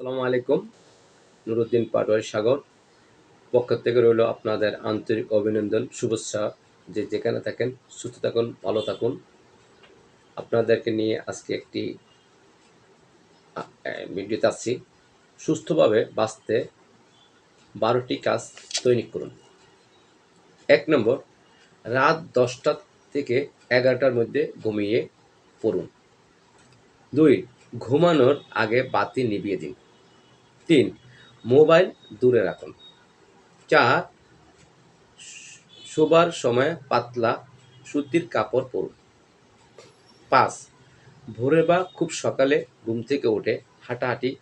আসসালামু আলাইকুম, নুরুদ্দিন পাটোয়ারি সাগর। পক্ষ থেকে রইল আপনাদের আন্তরিক অভিনন্দন, শুভেচ্ছা। যে যেখানে থাকেন, সুস্থ থাকুন, ভালো থাকুন। আপনাদেরকে নিয়ে আজকে একটি ভিডিওতে আসছি। সুস্থভাবে বাঁচতে বারোটি কাজ দৈনিক করুন। এক নম্বর, রাত দশটা থেকে এগারোটার মধ্যে ঘুমিয়ে পড়ুন। দুই, ঘুমানোর আগে বাতি নিভিয়ে দিন। তিন, মোবাইল দূরে রাখুন। চার, শোবার সময় পাতলা সুতির কাপড় পরুন। পাঁচ, ভোরে বা খুব সকালে ঘুম থেকে উঠে হাঁটাহাঁটি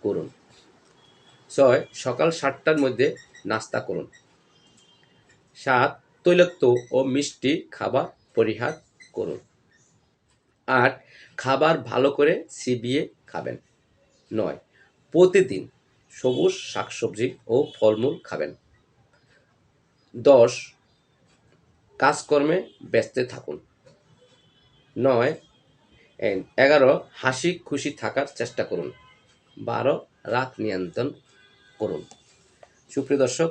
করুন। ছয়, সকাল সাতটার মধ্যে নাস্তা করুন। সাত, তৈলাক্ত ও মিষ্টি খাবার পরিহার করুন। আট, খাবার ভালো করে চিবিয়ে খাবেন। নয় প্রতিদিন সবুজ শাকসবজি ও ফলমূল খাবেন। দশ, কাজকর্মে ব্যস্ত থাকুন। নয় এগারো, হাসি খুশি থাকার চেষ্টা করুন। বারো, রাগ নিয়ন্ত্রণ করুন। সুপ্রিয় দর্শক,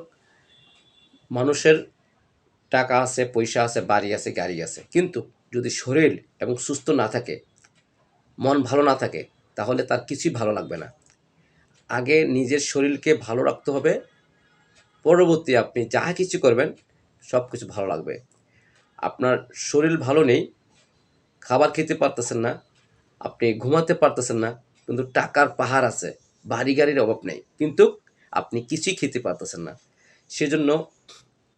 মানুষের টাকা আছে, পয়সা আছে, বাড়ি আছে, গাড়ি আছে। কিন্তু যদি শরীর এবং সুস্থ না থাকে, মন ভালো না থাকে, তাহলে তার কিছুই ভালো লাগবে না। আগে নিজের শরীরকে ভালো রাখতে হবে। পরবর্তী আপনি যা কিছু করবেন সব কিছু ভালো লাগবে। আপনার শরীর ভালো নেই, খাবার খেতে পারতেছেন না, আপনি ঘুমাতে পারতেছেন না, কিন্তু টাকার পাহাড় আছে, বাড়ি গাড়ির অভাব নেই, কিন্তু আপনি কিছুই খেতে পারতেছেন না। সেজন্য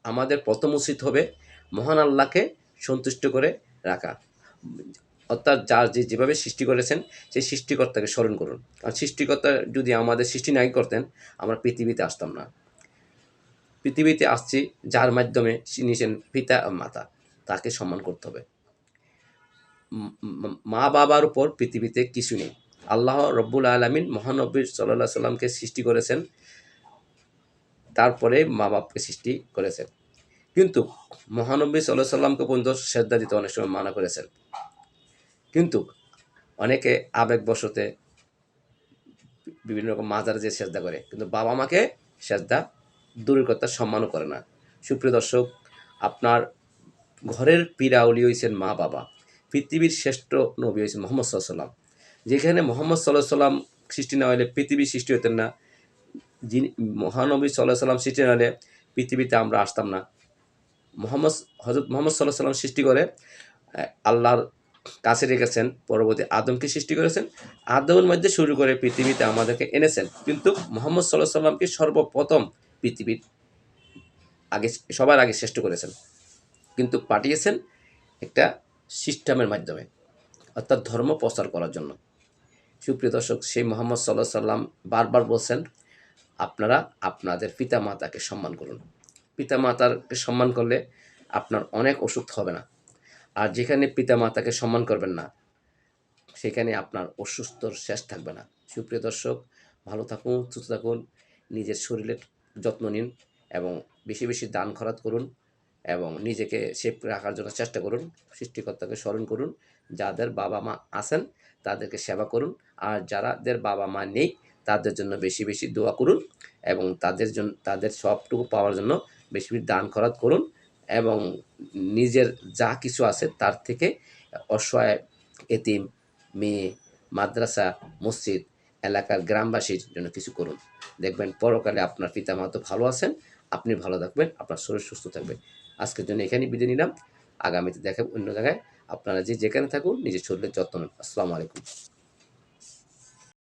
আমাদের প্রথম উচিত হবে মহান আল্লাহকে সন্তুষ্ট করে রাখা। অর্থাৎ যার যে যেভাবে সৃষ্টি করেছেন, সেই সৃষ্টিকর্তাকে স্মরণ করুন। আর সৃষ্টিকর্তা যদি আমাদের সৃষ্টি নাই করতেন, আমরা পৃথিবীতে আসতাম না। পৃথিবীতে আসছি, যার মাধ্যমে নিছেন পিতা মাতা। তাকে সম্মান করতে হবে। মা বাবার উপর পৃথিবীতে কিছু নেই। আল্লাহ রব্বুল আলমিন মহানব্বী সাল্লাহ সাল্লামকে সৃষ্টি করেছেন, তারপরে মা বাপকে সৃষ্টি করেছেন। কিন্তু মহানব্বী সাল্লাহ সাল্লামকে পর্যন্ত শ্রদ্ধা দিতে অনেক সময় মানা করেছেন। কিন্তু অনেকে আবেগবশতে বিভিন্ন রকম মাজারে যে শ্রদ্ধা করে, কিন্তু বাবা মাকে শ্রদ্ধা দূরের কথা সম্মানও করে না। সুপ্রিয় দর্শক, আপনার ঘরের পীড়াউলি হয়েছেন মা বাবা, পৃথিবীর শ্রেষ্ঠ নবী হয়েছেন মোহাম্মদ সাল্লাম যেখানে মোহাম্মদ সাল্লাহ সাল্লাম সৃষ্টি না হলে পৃথিবী সৃষ্টি হতেন না, যিনি মহানবী সাল্লাহ সাল্লাম সৃষ্টি না হলে পৃথিবীতে আমরা আসতাম না। মোহাম্মদ হজরত মোহাম্মদ সাল্লাহ সাল্লাম সৃষ্টি করে আল্লাহর কাছে রেখেছেন, পরবর্তী আদমকে সৃষ্টি করেছেন, আদমের মধ্যে শুরু করে পৃথিবীতে আমাদেরকে এনেছেন। কিন্তু মোহাম্মদ সাল্লাহ সাল্লামকে সর্বপ্রথম পৃথিবীর আগে, সবার আগে শ্রেষ্ঠ করেছেন। কিন্তু পাঠিয়েছেন একটা সিস্টেমের মাধ্যমে, অর্থাৎ ধর্ম প্রচার করার জন্য। সুপ্রিয় দর্শক, সেই মোহাম্মদ সাল্লাহ সাল্লাম বারবার বলছেন, আপনারা আপনাদের পিতা মাতাকে সম্মান করুন। পিতা মাতাকে সম্মান করলে আপনার অনেক অসুখ হবে না। আর যেখানে পিতা মাতাকে সম্মান করবেন না, সেখানে আপনার অসুস্থর শেষ থাকবে না। সুপ্রিয় দর্শক, ভালো থাকুন, সুস্থ থাকুন, নিজের শরীরের যত্ন নিন এবং বেশি বেশি দান খরাত করুন এবং নিজেকে সেফ রাখার জন্য চেষ্টা করুন, সৃষ্টিকর্তাকে স্মরণ করুন, যাদের বাবা মা আছেন তাদেরকে সেবা করুন, আর যারাদের বাবা মা নেই তাদের জন্য বেশি বেশি দোয়া করুন এবং তাদের জন্য তাদের সবটুকু পাওয়ার জন্য বেশি বেশি দান খরাত করুন। এবং নিজের যা কিছু আছে তার থেকে অসহায় এতিম, মেয়ে, মাদ্রাসা, মসজিদ, এলাকার গ্রামবাসীর জন্য কিছু করুন। দেখবেন পরকালে আপনার পিতা মাতা ভালো আছেন, আপনি ভালো থাকবেন, আপনার শরীর সুস্থ থাকবে। আজকের জন্য এখানেই বিদায় নিলাম। আগামীতে দেখাব অন্য জায়গায়। আপনারা যে যেখানে থাকুন, নিজের শরীরের যত্ন নেন আসসালামু আলাইকুম।